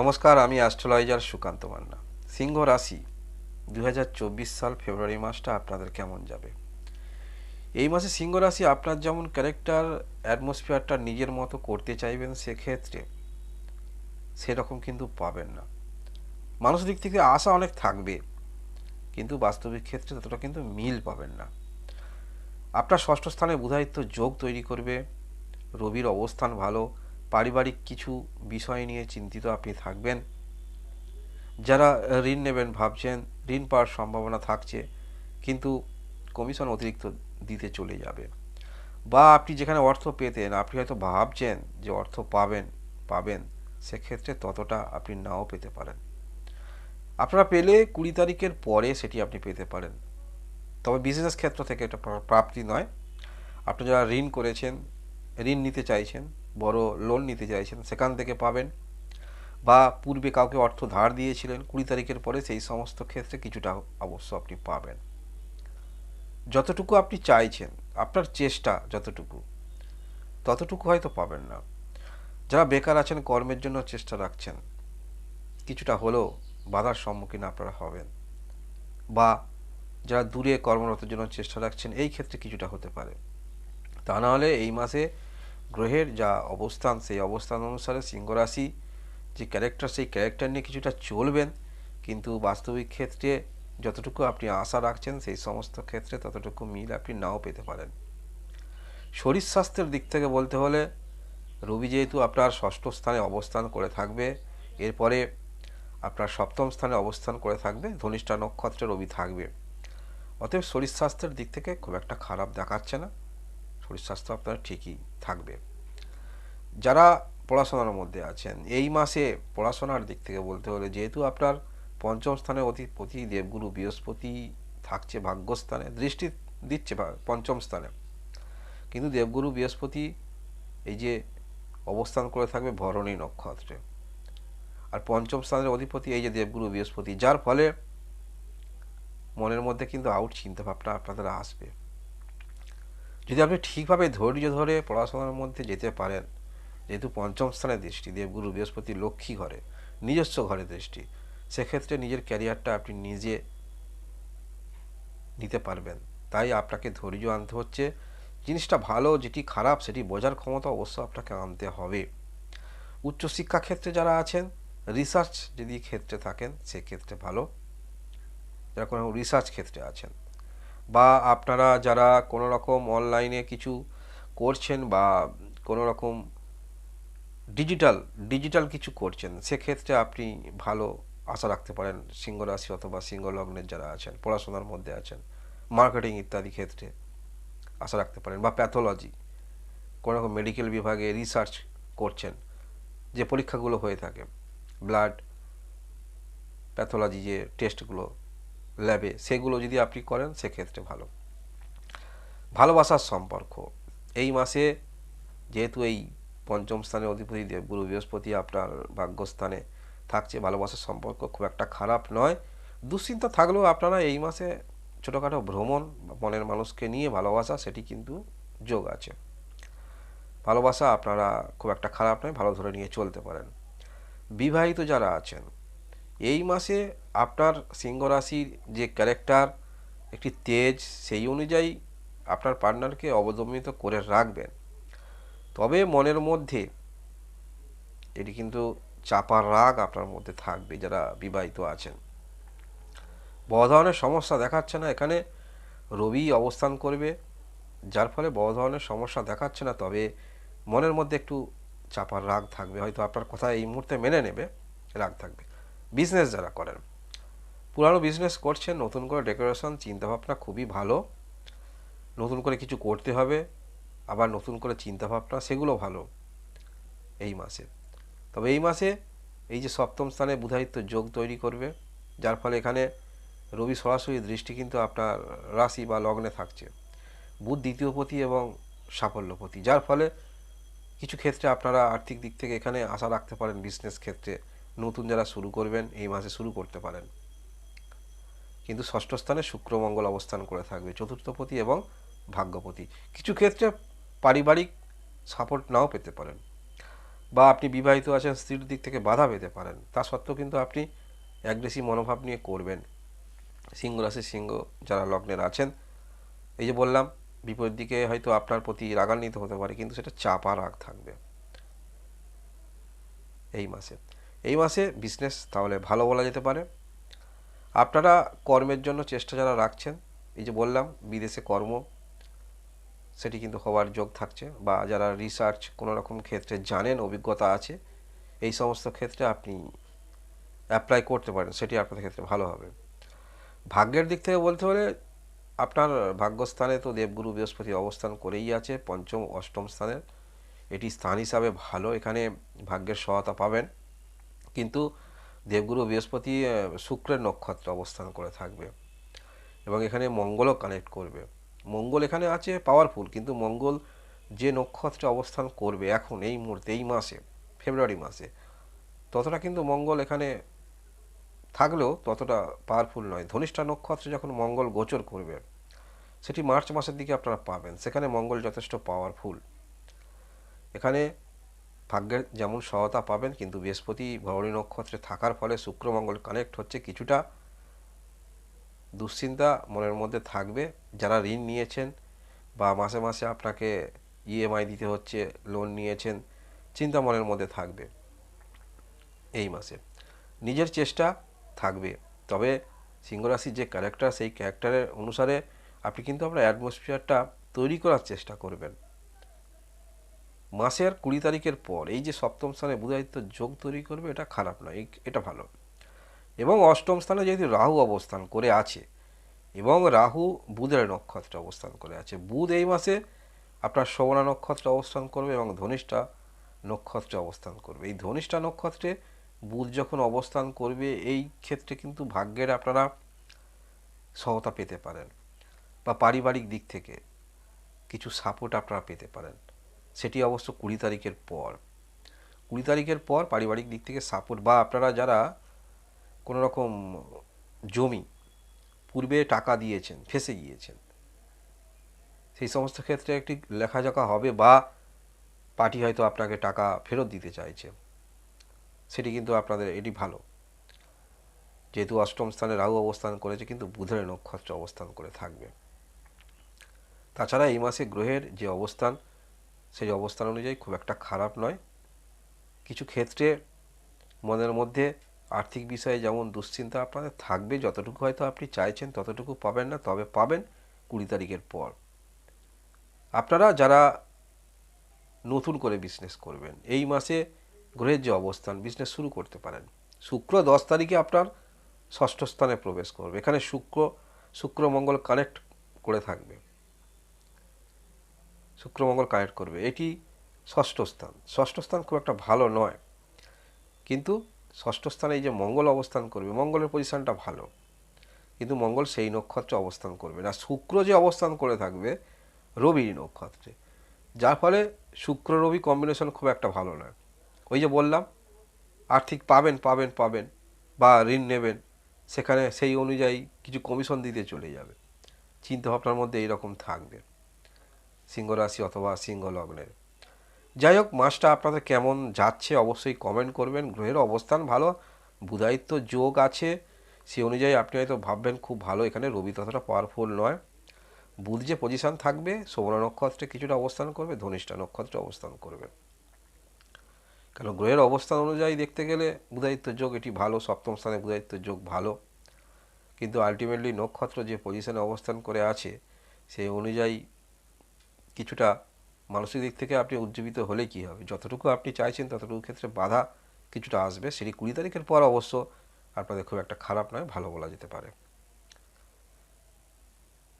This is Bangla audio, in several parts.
নমস্কার, আমি অ্যাস্ট্রোলজার সুকান্ত মান্না। সিংহ রাশি দু হাজার চব্বিশ সাল ফেব্রুয়ারি মাসটা আপনাদের কেমন যাবে? এই মাসে সিংহ রাশি আপনার যেমন ক্যারেক্টার অ্যাটমসফিয়ারটা নিজের মতো করতে চাইবেন সেক্ষেত্রে সেরকম কিন্তু পাবেন না। মানুষ দিক থেকে আশা অনেক থাকবে, কিন্তু বাস্তবিক ক্ষেত্রে ততটা কিন্তু মিল পাবেন না। আপনার ষষ্ঠ স্থানে বুধায়িত্ব যোগ তৈরি করবে, রবির অবস্থান ভালো পারিবারিক কিছু বিষয় নিয়ে চিন্তিত আপনি থাকবেন। যারা ঋণ নেবেন ভাবছেন, ঋণ পাওয়ার সম্ভাবনা থাকছে, কিন্তু কমিশন অতিরিক্ত দিতে চলে যাবে। বা আপনি যেখানে অর্থ পেতেন, আপনি হয়তো ভাবছেন যে অর্থ পাবেন পাবেন, সেক্ষেত্রে ততটা আপনি নাও পেতে পারেন। আপনারা পেলে কুড়ি তারিখের পরে সেটি আপনি পেতে পারেন। তবে বিজনেস ক্ষেত্র থেকে এটা প্রাপ্তি নয়। আপনি যারা ঋণ করেছেন, ঋণ নিতে চাইছেন বড় লোন নিতে চাইছেন, সেখান থেকে পাবেন বা পূর্বে কাউকে অর্থ ধার দিয়েছিলেন, কুড়ি তারিখের পরে সেই সমস্ত ক্ষেত্রে কিছুটা অবশ্য আপনি পাবেন। যতটুকু আপনি চাইছেন, আপনার চেষ্টা যতটুকু, ততটুকু হয়তো পাবেন না। যারা বেকার আছেন, কর্মের জন্য চেষ্টা রাখছেন, কিছুটা হলেও বাধার সম্মুখীন আপনারা হবেন বা যারা দূরে কর্মরতের জন্য চেষ্টা রাখছেন, এই ক্ষেত্রে কিছুটা হতে পারে। তা নাহলে এই মাসে গ্রহের যা অবস্থান, সেই অবস্থান অনুসারে সিংহ রাশি যে ক্যারেক্টার সেই ক্যারেক্টার নিয়ে কিছুটা চলবেন। কিন্তু বাস্তবিক ক্ষেত্রে যতটুকু আপনি আশা রাখছেন, সেই সমস্ত ক্ষেত্রে ততটুকু মিল আপনি নাও পেতে পারেন। শরীর স্বাস্থ্যের দিক থেকে বলতে হলে, রবি যেহেতু আপনার ষষ্ঠ স্থানে অবস্থান করে থাকবে, এরপরে আপনার সপ্তম স্থানে অবস্থান করে থাকবে, ধনিষ্ঠা নক্ষত্রে রবি থাকবে। অতএব শরীর স্বাস্থ্যের দিক থেকে খুব একটা খারাপ দেখাচ্ছে না। শরীর স্বাস্থ্য আপনার ঠিকই থাকবে। যারা পড়াশোনার মধ্যে আছেন, এই মাসে পড়াশোনার দিক থেকে বলতে হলে যেহেতু আপনার পঞ্চম স্থানে অধিপতি দেবগুরু বৃহস্পতি থাকছে ভাগ্যস্থানে, দৃষ্টি দিচ্ছে পঞ্চম স্থানে। কিন্তু দেবগুরু বৃহস্পতি এই যে অবস্থান করে থাকবে ভরণী নক্ষত্রে। আর পঞ্চম স্থানের অধিপতি এই যে দেবগুরু বৃহস্পতি, যার ফলে মনের মধ্যে কিন্তু আউট চিন্তাভাবনা আপনাদের আসবে। যদি আপনি ঠিকভাবে ধৈর্য ধরে পড়াশোনার মধ্যে যেতে পারেন, যেহেতু পঞ্চম স্থানে দৃষ্টি, দেবগুরু বৃহস্পতি লক্ষ্মী ঘরে, নিজস্ব ঘরে দৃষ্টি, সেক্ষেত্রে নিজের ক্যারিয়ারটা আপনি নিজে নিতে পারবেন। তাই আপনাকে ধৈর্য আনতে হচ্ছে। জিনিসটা ভালো, যেটি খারাপ, সেটি বোঝার ক্ষমতা অবশ্য আপনাকে আনতে হবে। উচ্চশিক্ষা ক্ষেত্রে যারা আছেন রিসার্চ যদি ক্ষেত্রে থাকেন, সেক্ষেত্রে ভালো। যারা কোনো রিসার্চ ক্ষেত্রে আছেন। বা আপনারা যারা কোনো রকম অনলাইনে কিছু করছেন বা কোনো রকম ডিজিটাল ডিজিটাল কিছু করছেন, সেক্ষেত্রে আপনি ভালো আশা রাখতে পারেন সিংহ রাশি অথবা সিংহ লগ্নের যারা আছেন, পড়াশোনার মধ্যে আছেন মার্কেটিং ইত্যাদি ক্ষেত্রে আশা রাখতে পারেন বা প্যাথোলজি কোনো রকম মেডিকেল বিভাগে রিসার্চ করছেন, যে পরীক্ষাগুলো হয়ে থাকে ব্লাড প্যাথোলজি যে টেস্টগুলো ল্যাবে, সেগুলো যদি আপনি করেন, সেক্ষেত্রে ভালো। ভালোবাসার সম্পর্ক। এই মাসে যেহেতু এই পঞ্চম স্থানে অধিপতি দেবগুরু বৃহস্পতি আপনার ভাগ্যস্থানে থাকছে, ভালোবাসার সম্পর্ক খুব একটা খারাপ নয়। দুশ্চিন্তা থাকলেও আপনারা এই মাসে ছোটোখাটো ভ্রমণ মনের মানুষকে নিয়ে ভালোবাসা, সেটি কিন্তু যোগ আছে। ভালোবাসা আপনারা খুব একটা খারাপ নয়, ভালো ধরে নিয়ে চলতে পারেন। বিবাহিত যারা আছেন এই মাসে আপনার সিংহ রাশির যে ক্যারেক্টার, একটি তেজ, সেই অনুযায়ী আপনার পার্টনারকে অবদমিত করে রাখবেন। তবে মনের মধ্যে এটি কিন্তু চাপার রাগ আপনার মধ্যে থাকবে যারা বিবাহিত আছেন। বড় ধরনের সমস্যা দেখাচ্ছে না এখানে। রবি অবস্থান করবে, যার ফলে বড় ধরনের সমস্যা দেখাচ্ছে না, তবে মনের মধ্যে একটু চাপার রাগ থাকবে। হয়তো আপনার কথা এই মুহূর্তে মেনে নেবে, রাগ থাকবে। বিজনেস যারা করেন, পুরানো বিজনেস করছেন, নতুন করে ডেকোরেশন চিন্তাভাবনা খুবই ভালো, নতুন করে কিছু করতে হবে, আবার নতুন করে চিন্তাভাবনা, সেগুলো ভালো এই মাসে। তবে এই মাসে এই যে সপ্তম স্থানে বুধায়িত্ব যোগ তৈরি করবে, যার ফলে এখানে রবি সরাসরি দৃষ্টি কিন্তু আপনার রাশি বা লগ্নে থাকছে। বুধ দ্বিতীয়পতি এবং সাফল্যপতি, যার ফলে কিছু ক্ষেত্রে আপনারা আর্থিক দিক থেকে এখানে আশা রাখতে পারেন বিজনেস ক্ষেত্রে নতুন যারা শুরু করবেন, এই মাসে শুরু করতে পারেন। কিন্তু ষষ্ঠ স্থানে শুক্রমঙ্গল অবস্থান করে থাকবে, চতুর্থপতি এবং ভাগ্যপতি। কিছু ক্ষেত্রে পারিবারিক সাপোর্ট নাও পেতে পারেন। বা আপনি বিবাহিত আছেন, স্ত্রীর দিক থেকে বাধা পেতে পারেন। তা সত্ত্বেও কিন্তু আপনি অ্যাগ্রেসিভ মনোভাব নিয়ে করবেন। সিংহ রাশি সিংহ যারা লগ্নের আছেন, এই যে বললাম, বিপরীত দিকে হয়তো আপনার প্রতি রাগান্বিত হতে পারে, কিন্তু সেটা চাপা রাগ থাকবে। এই মাসে। এই মাসে বিজনেস তাহলে ভালো বলা যেতে পারে। আপনারা কর্মের জন্য চেষ্টা যারা রাখছেন, এই যে বললাম, বিদেশে কর্ম, সেটি কিন্তু হওয়ার যোগ থাকছে বা যারা রিসার্চ কোনো রকম ক্ষেত্রে জানেন, অভিজ্ঞতা আছে, এই সমস্ত ক্ষেত্রে আপনি অ্যাপ্লাই করতে পারেন, সেটি আপনাদের ক্ষেত্রে ভালো হবে। ভাগ্যের দিক থেকে বলতে হলে আপনার ভাগ্যস্থানে তো দেবগুরু বৃহস্পতি অবস্থান করেই আছে, পঞ্চম, অষ্টম স্থানের এটি স্থান হিসাবে ভালো, এখানে ভাগ্যের সহায়তা পাবেন। কিন্তু দেবগুরু বৃহস্পতি শুক্রের নক্ষত্রে অবস্থান করে থাকবে এবং এখানে মঙ্গলও কানেক্ট করবে। মঙ্গল এখানে আছে পাওয়ারফুল কিন্তু মঙ্গল যে নক্ষত্রে অবস্থান করবে এখন, এই মুহূর্তে, এই মাসে ফেব্রুয়ারি মাসে, ততটা কিন্তু মঙ্গল এখানে থাকলেও ততটা পাওয়ারফুল নয়। ধনিষ্ঠা নক্ষত্রে যখন মঙ্গল গোচর করবে, সেটি মার্চ মাসের দিকে আপনারা পাবেন। সেখানে মঙ্গল যথেষ্ট পাওয়ারফুল এখানে ভাগ্যের যেমন সহায়তা পাবেন, কিন্তু বৃহস্পতি ভরণী নক্ষত্রে থাকার ফলে শুক্রমঙ্গল কানেক্ট হচ্ছে কিছুটা দুশ্চিন্তা মনের মধ্যে থাকবে। যারা ঋণ নিয়েছেন বা মাসে মাসে আপনাকে ইএমআই দিতে হচ্ছে লোন নিয়েছেন, চিন্তা মনের মধ্যে থাকবে এই মাসে। নিজের চেষ্টা থাকবে। তবে সিংহরাশির যে ক্যারেক্টার সেই ক্যারেক্টারের অনুসারে আপনি কিন্তু আপনার অ্যাটমসফিয়ারটা তৈরি করার চেষ্টা করবেন। মাসের কুড়ি তারিখের পর এই যে সপ্তম স্থানে বুধায়িত্ব যোগ তৈরি করবে, এটা খারাপ নয় এটা ভালো। এবং অষ্টম স্থানে যেহেতু রাহু অবস্থান করে আছে, এবং রাহু বুধের নক্ষত্রে অবস্থান করে আছে। বুধ এই মাসে আপনার শোভনা নক্ষত্রে অবস্থান করবে এবং ধনিষ্ঠা নক্ষত্রে অবস্থান করবে। এই ধনিষ্ঠা নক্ষত্রে বুধ যখন অবস্থান করবে, এই ক্ষেত্রে কিন্তু ভাগ্যের আপনারা সহতা পেতে পারেন, বা পারিবারিক দিক থেকে কিছু সাপোর্ট আপনারা পেতে পারেন। সেটি অবশ্য কুড়ি তারিখের পর। কুড়ি তারিখের পর পারিবারিক দিক থেকে সাপোর্ট বা আপনারা যারা কোনো রকম জমি পূর্বে টাকা দিয়েছেন, ফেসে গিয়েছেন, সেই সমস্ত ক্ষেত্রে একটি লেখাজোখা হবে বা পার্টি হয়তো আপনাকে টাকা ফেরত দিতে চাইছে। সেটি কিন্তু আপনাদের, এটি ভালো। যেহেতু অষ্টম স্থানে রাহু অবস্থান করেছে, কিন্তু বুধের নক্ষত্র অবস্থান করে থাকবে। তাছাড়া এই মাসে গ্রহের যে অবস্থান সেই অবস্থান অনুযায়ী খুব একটা খারাপ নয়। কিছু ক্ষেত্রে মনের মধ্যে আর্থিক বিষয়ে যেমন দুশ্চিন্তা আপনাদের থাকবে, যতটুকু হয়তো আপনি চাইছেন ততটুকু পাবেন না, তবে পাবেন কুড়ি তারিখের পর। আপনারা যারা নতুন করে বিজনেস করবেন, এই মাসে গ্রহের যে অবস্থান বিজনেস শুরু করতে পারেন। শুক্র দশ তারিখে আপনার ষষ্ঠ স্থানে প্রবেশ করবে। এখানে শুক্র শুক্র, মঙ্গল কানেক্ট করে থাকবে। শুক্র মঙ্গল কানেক্ট করবে। এটি ষষ্ঠ স্থান। ষষ্ঠ স্থান খুব একটা ভালো নয়। কিন্তু ষষ্ঠ স্থানে এই যে মঙ্গল অবস্থান করবে, মঙ্গলের পজিশনটা ভালো। কিন্তু মঙ্গল সেই নক্ষত্রে অবস্থান করবে না। শুক্র যে অবস্থান করে থাকবে, রবির নক্ষত্রে। যার ফলে শুক্র রবি কম্বিনেশন খুব একটা ভালো নয়। ওই যে বললাম, আর্থিক পাবেন পাবেন পাবেন, বা ঋণ নেবেন, সেখানে সেই অনুযায়ী কিছু কমিশন দিতে চলে যাবে। চিন্তাভাবনার মধ্যে এইরকম থাকবে। সিংহ রাশি অথবা সিংহ লগ্নের। যাই হোক, মাসটা আপনাদের কেমন যাচ্ছে অবশ্যই কমেন্ট করবেন। গ্রহের অবস্থান ভালো বুধায়িত্ব যোগ আছে সেই অনুযায়ী আপনি হয়তো ভাববেন খুব ভালো, এখানে রবি ততটা পাওয়ারফুল নয়। বুধ যে পজিশান থাকবে সৌরা নক্ষত্রে কিছুটা অবস্থান করবে, ধনিষ্ঠা নক্ষত্রে অবস্থান করবে। কেন গ্রহের অবস্থান অনুযায়ী দেখতে গেলে বুধায়িত্ব যোগ এটি ভালো, সপ্তম স্থানে বুধায়িত্ব যোগ ভালো। কিন্তু আলটিমেটলি নক্ষত্র যে পজিশানে অবস্থান করে আছে, সেই অনুযায়ী কিছুটা মানসিক দিক থেকে আপনি উজ্জীবিত হলে কি হবে? যতটুকু আপনি চাইছেন ততটুকু ক্ষেত্রে বাধা কিছুটা আসবে। সেটি কুড়ি তারিখের পর অবশ্য আপনাদের খুব একটা খারাপ নয়, ভালো বলা যেতে পারে।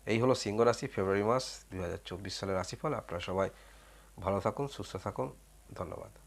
এই হলো সিংহ রাশি, ফেব্রুয়ারি মাস দু হাজার চব্বিশ সালের রাশিফল। আপনারা সবাই ভালো থাকুন, সুস্থ থাকুন। ধন্যবাদ।